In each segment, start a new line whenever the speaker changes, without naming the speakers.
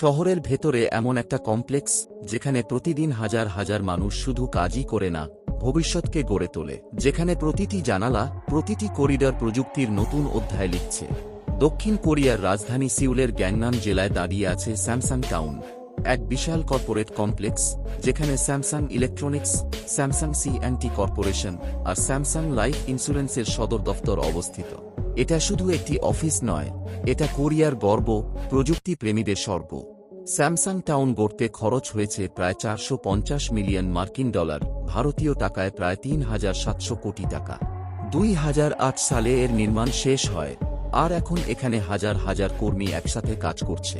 শহরের ভেতরে এমন একটা কমপ্লেক্স, যেখানে প্রতিদিন হাজার হাজার মানুষ শুধু কাজই করে না, ভবিষ্যৎকে গড়ে তোলে, যেখানে প্রতিটি জানালা, প্রতিটি করিডর প্রযুক্তির নতুন অধ্যায় লিখছে। দক্ষিণ কোরিয়ার রাজধানী সিউলের গ্যাংনাম জেলায় দাঁড়িয়ে আছে স্যামসাং টাউন, এক বিশাল কর্পোরেট কমপ্লেক্স, যেখানে Samsung electronics, Samsung C and T corporation R Samsung life ইন্স্যুরেন্সের সদর দফতর অবস্থিত। এটা শুধু একটি অফিস নয়, এটা কোরিয়ার গর্ব প্রযুক্তি প্রেমীদের স্বর্গ স্যামসাং টাউন গড়তে খরচ হয়েছে প্রায় চারশো পঞ্চাশ মিলিয়ন মার্কিন ডলার, ভারতীয় টাকায় প্রায় তিন হাজার সাতশো কোটি টাকা। দুই হাজার আট সালে এর নির্মাণ শেষ হয়, আর এখন এখানে হাজার হাজার কর্মী একসাথে কাজ করছে।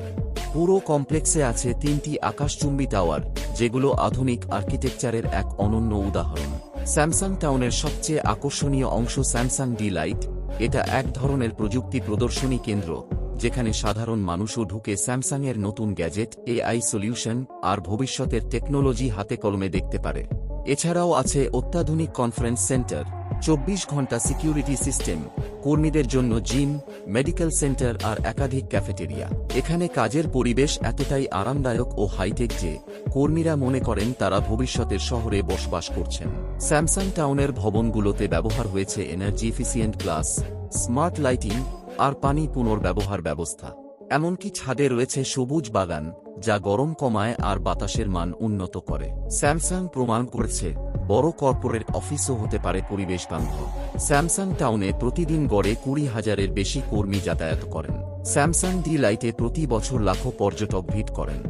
পুরো কমপ্লেক্সে আছে তিনটি আকাশচুম্বী টাওয়ার, যেগুলো আধুনিক আর্কিটেকচারের এক অনন্য উদাহরণ। স্যামসাং টাউনের সবচেয়ে আকর্ষণীয় অংশ স্যামসাং ডি লাইট এটা এক ধরনের প্রযুক্তি প্রদর্শনী কেন্দ্র, যেখানে সাধারণ মানুষও ঢুকে স্যামসাংয়ের নতুন গ্যাজেট, এআই সলিউশন, আর ভবিষ্যতের টেকনোলজি হাতে কলমে দেখতে পারে। এছাড়াও আছে অত্যাধুনিক কনফারেন্স সেন্টার, চব্বিশ ঘণ্টা সিকিউরিটি সিস্টেম, কর্মীদের জন্য জিম মেডিকেল সেন্টার আর একাধিক ক্যাফেটেরিয়া। এখানে কাজের পরিবেশ এতটাই আরামদায়ক ও হাইটেক যে, কর্মীরা মনে করেন তারা ভবিষ্যতের শহরে বসবাস করছেন। স্যামসাং টাউনের ভবনগুলোতে ব্যবহার হয়েছে energy efficient glass smart lighting আর পানি পুনর্ব্যবহার ব্যবস্থা। এমনকি ছাদে রয়েছে সবুজ বাগান, যা গরম কমায় আর বাতাসের মান উন্নত করে। স্যামসাং প্রমাণ করেছে বড় কর্পোরেট অফিসও হতে পারে পরিবেশ বান্ধব। স্যামসাং টাউনে প্রতিদিন গড়ে কুড়ি হাজারের বেশি কর্মী যাতায়াত করেন। স্যামসাং ডি লাইটে প্রতি বছর লাখো পর্যটক ভিড় করেন।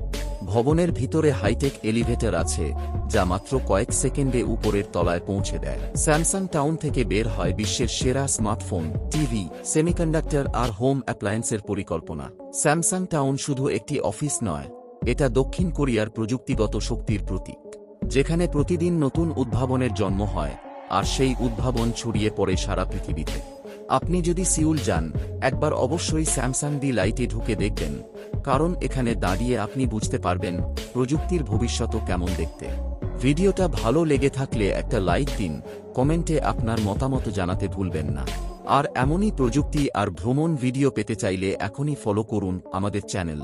ভবনের ভিতরে হাইটেক এলিভেটর আছে, যা মাত্র কয়েক সেকেন্ডে উপরের তলায় পৌঁছে দেয়। স্যামসাং টাউন থেকে বের হয় বিশ্বের সেরা স্মার্টফোন টিভি সেমিকন্ডাক্টর আর হোম অ্যাপ্লায়েন্সের পরিকল্পনা। স্যামসাং টাউন শুধু একটি অফিস নয়, এটা দক্ষিণ কোরিয়ার প্রযুক্তিগত শক্তির প্রতীক। যেখানে প্রতিদিন নতুন উদ্ভাবনের জন্ম হয়, আর সেই উদ্ভাবন ছড়িয়ে পড়ে সারা পৃথিবীতে। আপনি যদি সিউল যান, একবার অবশ্যই স্যামসাং ডি লাইটে ঢুকে দেখবেন, কারণ এখানে দাঁড়িয়ে আপনি বুঝতে পারবেন প্রযুক্তির ভবিষ্যৎ কেমন দেখতে। ভিডিওটা ভালো লেগে থাকলে একটা লাইক দিন, কমেন্টে আপনার মতামত জানাতে ভুলবেন না। আর এমনই প্রযুক্তি আর ভ্রমণ ভিডিও পেতে চাইলে এখনই ফলো করুন আমাদের চ্যানেল।